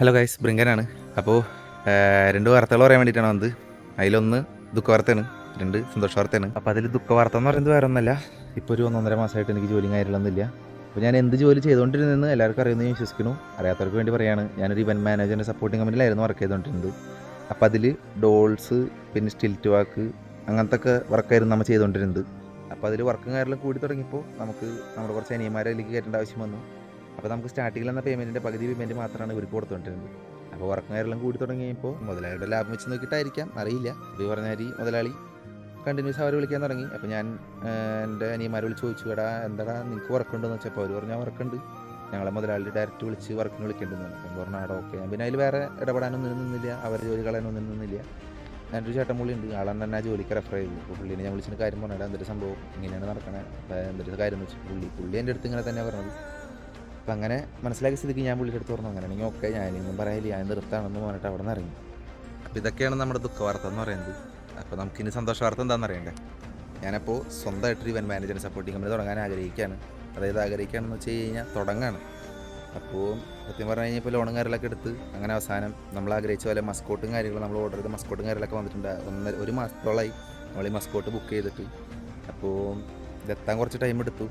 Hello guys ബ്രിങ്കനാണ് അപ്പോൾ രണ്ട് വാർത്തകൾ പറയാൻ വേണ്ടിയിട്ടാണ് വന്നത്. അതിലൊന്ന് ദുഃഖവാർത്തയാണ് രണ്ട് സന്തോഷ വാർത്തയാണ് അപ്പോൾ അതിൽ ദുഃഖ വാർത്ത എന്ന് പറയുന്നത് വേറെ ഒന്നല്ല. ഇപ്പോൾ ഒരു ഒന്നൊന്നര മാസമായിട്ട് എനിക്ക് ജോലിയും കാര്യങ്ങളൊന്നുമില്ല. അപ്പോൾ ഞാൻ എന്ത് ജോലി ചെയ്തുകൊണ്ടിരുന്നെന്ന് എല്ലാവർക്കും അറിയുന്നത് ഞാൻ വിശ്വസിക്കുന്നു. അറിയാത്തവർക്ക് വേണ്ടി പറയാണ്. ഞാനൊരു ഇവന്റ് മാനേജറിന്റെ സപ്പോർട്ടിംഗ് കമ്പനിയിലായിരുന്നു വർക്ക് ചെയ്തുകൊണ്ടിരുന്നത്. അപ്പോൾ അതിൽ ഡോൾസ് പിന്നെ സ്റ്റിൽറ്റ് വാക്ക് അങ്ങനത്തെ ഒക്കെ വർക്കായിരുന്നു നമ്മൾ ചെയ്തുകൊണ്ടിരുന്നത് അപ്പോൾ അതിൽ വർക്കും കാര്യങ്ങളും കൂടി തുടങ്ങിയപ്പോൾ നമുക്ക് നമ്മുടെ കുറച്ച് അനിയന്മാരെ അതിലേക്ക് കയറ്റേണ്ട ആവശ്യം വന്നു. അപ്പോൾ നമുക്ക് സ്റ്റാർട്ടിങ്ങിൽ എന്ന പേയ്മെന്റിന്റെ പകുതി പേയ്മെന്റ് മാത്രമാണ് ഇവർക്ക് കൊടുത്തുകൊണ്ടിരുന്നത് അപ്പോൾ കാര്യങ്ങളും കൂടി തുടങ്ങിയപ്പോൾ മുതലാളിയുടെ ലാഭം വെച്ച് നോക്കിയിട്ടായിരിക്കാം. അറിയില്ല. ഇത് പറഞ്ഞ മാതിരി മുതലാളി കണ്ടിന്യൂസ് അവർ വിളിക്കാൻ തുടങ്ങി. അപ്പോൾ ഞാൻ എന്റെ അനിയന്മാരെ വിളിച്ച് ചോദിച്ചു എടാ എന്താടാ നിങ്ങൾക്ക് വർക്കുണ്ടെന്ന് വെച്ചപ്പോൾ അവർ പറഞ്ഞാൽ വർക്കുണ്ട് ഞങ്ങളെ മുതലാളി ഡയറക്റ്റ് വിളിച്ച് വർക്കിന് വിളിക്കേണ്ടതെന്ന് അപ്പം പറഞ്ഞു ആടോ ഓക്കെ പിന്നെ അതിൽ വേറെ ഇടപെടാനൊന്നും നിന്നില്ല. അവരെ ജോലി കളയാനൊന്നും നിന്നില്ല. ഞാനൊരു ചേട്ടൻ പുള്ളി ഉണ്ട്. ആളെ തന്നെ ജോലിക്ക് റെഫർ ചെയ്തു. അപ്പോൾ പുള്ളീനെ ഞാൻ വിളിച്ചിട്ട് കാര്യം പറഞ്ഞാൽ എന്തൊരു സംഭവം? ഇങ്ങനെയാണ് നടക്കണേ. എന്തൊരു കാര്യം എന്ന് വെച്ചാൽ പുള്ളി പുള്ളി എന്റെ അടുത്ത് ഇങ്ങനെ തന്നെ പറഞ്ഞത്. അപ്പം അങ്ങനെ മനസ്സിലാക്കി സ്ഥിതിക്ക് ഞാൻ പുള്ളിയുടെ അടുത്ത് പറഞ്ഞു അങ്ങനെയാണെങ്കിൽ ഓക്കെ ഞാനൊന്നും പറയില്ല ഞാൻ നിർത്താണെന്ന് പറഞ്ഞിട്ട് അവിടെ നിന്ന് ഇറങ്ങി. അപ്പോൾ ഇതൊക്കെയാണ് നമ്മുടെ ദുഃഖ വാർത്ത എന്ന് പറയുന്നത്. അപ്പോൾ നമുക്കിനി സന്തോഷ വാർത്ത എന്താണെന്ന് അറിയണ്ടേ? ഞാനപ്പോൾ സ്വന്തമായിട്ട് ഇവൻ മാനേജറിനെ സപ്പോർട്ടിങ് കമ്പനി തുടങ്ങാൻ ആഗ്രഹിക്കുകയാണ്. അതായത് ആഗ്രഹിക്കുകയാണെന്ന് വെച്ച് കഴിഞ്ഞാൽ തുടങ്ങാണ്. അപ്പോൾ സത്യം പറഞ്ഞു കഴിഞ്ഞാൽ ഇപ്പോൾ ലോണും കാര്യങ്ങളൊക്കെ എടുത്ത് അങ്ങനെ അവസാനം നമ്മൾ ആഗ്രഹിച്ച പോലെ മസ്കോട്ടും കാര്യങ്ങളും നമ്മൾ ഓർഡർ ചെയ്ത മസ്കോട്ടും കാര്യങ്ങളൊക്കെ വന്നിട്ടുണ്ട്. ഒന്ന് ഒരു മാസത്തോളമായി നമ്മൾ ഈ മസ്കോട്ട് ബുക്ക് ചെയ്തിട്ട്. അപ്പോൾ ഇതെത്താൻ കുറച്ച് ടൈം എടുത്തു.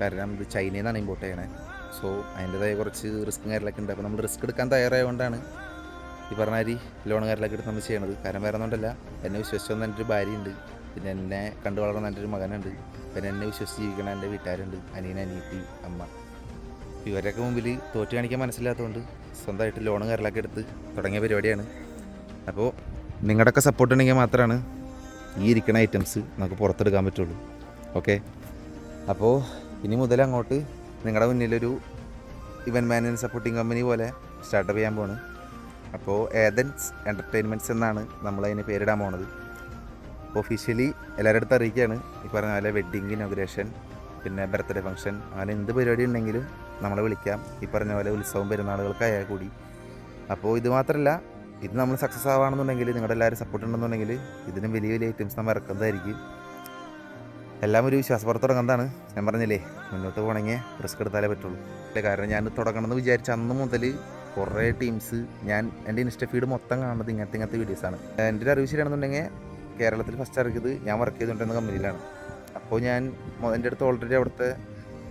കാരണം ഇത് ചൈനയിൽ നിന്നാണ് ഇമ്പോർട്ട് ചെയ്യണേ. സോ അതിന്റെതായ കുറച്ച് റിസ്ക്കും കാര്യങ്ങളൊക്കെ ഉണ്ട്. അപ്പോൾ നമ്മൾ റിസ്ക് എടുക്കാൻ തയ്യാറായതുകൊണ്ടാണ് ഈ പറഞ്ഞ അരി കാര്യങ്ങളൊക്കെ എടുത്ത് നമ്മൾ ചെയ്യണത്. കാരണം വേറെ ഒന്നുമല്ല എന്നെ വിശ്വസിച്ചൊന്നും എന്റെ ഒരു ഭാര്യയുണ്ട്. പിന്നെ എന്നെ കണ്ടു വളർന്ന എന്റെ ഒരു മകനുണ്ട്. പിന്നെ എന്നെ വിശ്വസിച്ച് ജീവിക്കണ എന്റെ വീട്ടുകാരുണ്ട്. അനിയൻ അനിയത്തി അമ്മ. ഇവരൊക്കെ മുമ്പിൽ തോറ്റ് കാണിക്കാൻ മനസ്സിലാത്തതുകൊണ്ട് സ്വന്തമായിട്ട് ലോണും കാര്യങ്ങളൊക്കെ എടുത്ത് തുടങ്ങിയ പരിപാടിയാണ്. അപ്പോൾ നിങ്ങളുടെയൊക്കെ സപ്പോർട്ട് ഉണ്ടെങ്കിൽ മാത്രമാണ് ഈ ഇരിക്കുന്ന ഐറ്റംസ് നമുക്ക് പുറത്തെടുക്കാൻ പറ്റുള്ളൂ. ഓക്കെ അപ്പോൾ ഇനി മുതൽ അങ്ങോട്ട് നിങ്ങളുടെ മുന്നിലൊരു ഇവന്റ് മാനേജ് സപ്പോർട്ടിങ് കമ്പനി പോലെ സ്റ്റാർട്ടപ്പ് ചെയ്യാൻ പോണ്. അപ്പോൾ ഏതൻസ് എന്റർടൈൻമെന്റ്സ് എന്നാണ് നമ്മളതിന് പേരിടാൻ പോണത്. ഒഫീഷ്യലി എല്ലാവരുടെ അടുത്ത് അറിയിക്കുകയാണ് ഈ പറഞ്ഞ പോലെ വെഡ്ഡിങ് ഇനോഗ്രേഷൻ പിന്നെ ബർത്ത്ഡേ ഫംഗ്ഷൻ അങ്ങനെ എന്ത് പരിപാടി ഉണ്ടെങ്കിലും നമ്മളെ വിളിക്കാം. ഈ പറഞ്ഞ പോലെ ഉത്സവം പെരുന്നാളുകൾക്കായാൽ കൂടി. അപ്പോൾ ഇത് മാത്രമല്ല ഇത് നമ്മൾ സക്സസ് ആവുകയാണെന്നുണ്ടെങ്കിൽ നിങ്ങളുടെ എല്ലാവരും സപ്പോർട്ട് ഉണ്ടെന്നുണ്ടെങ്കിൽ ഇതിനും വലിയ വലിയ ഐറ്റംസ് നമ്മൾ ഇറക്കുന്നതായിരിക്കും. എല്ലാം ഒരു വിശ്വാസപ്പുറത്ത് തുടങ്ങുന്നതാണ്. ഞാൻ പറഞ്ഞില്ലേ മുന്നോട്ട് പോകണമെങ്കിൽ റിസ്ക് എടുത്താലേ പറ്റുള്ളൂ. അല്ലേ കാരണം ഞാൻ തുടങ്ങണമെന്ന് വിചാരിച്ച അന്ന് മുതൽ കുറേ ടീംസ് ഞാൻ എന്റെ ഇൻസ്റ്റ ഫീഡ് മൊത്തം കാണുന്നത് ഇങ്ങനത്തെ ഇങ്ങനത്തെ വീഡിയോസാണ് എന്റെ ഒരു അറിവ് ശരിയാണെന്നുണ്ടെങ്കിൽ കേരളത്തിൽ ഫസ്റ്റ് ഇറക്കിയത് ഞാൻ വർക്ക് ചെയ്തുകൊണ്ടിരുന്ന കമ്പനിയിലാണ് അപ്പോൾ ഞാൻ എന്റെ അടുത്ത് ഓൾറെഡി അവിടുത്തെ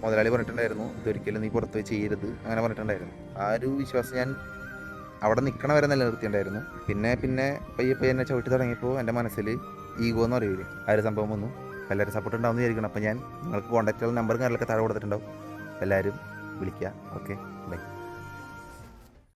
മുതലാളി പറഞ്ഞിട്ടുണ്ടായിരുന്നു ഇതൊരിക്കലും നീ പുറത്ത് പോയി ചെയ്യരുത് അങ്ങനെ പറഞ്ഞിട്ടുണ്ടായിരുന്നു. ആ ഒരു വിശ്വാസം ഞാൻ അവിടെ നിൽക്കണ വരെ നിലനിർത്തിയിട്ടുണ്ടായിരുന്നു. പിന്നെ പിന്നെ പയ്യെ പയ്യെ എന്നെ ചവിട്ടി തുടങ്ങിയപ്പോൾ എന്റെ മനസ്സിൽ ഈഗോ എന്ന് പറയൂലേ ആ ഒരു സംഭവം വന്നു. എല്ലാവരും സപ്പോർട്ട് ഉണ്ടാവും വിചാരിക്കണം അപ്പോൾ ഞാൻ നിങ്ങൾക്ക് കോൺടാക്റ്റുള്ള നമ്പറും കാര്യങ്ങളൊക്കെ താഴെ കൊടുത്തിട്ടുണ്ടാവും. എല്ലാവരും വിളിക്കുക. Okay bye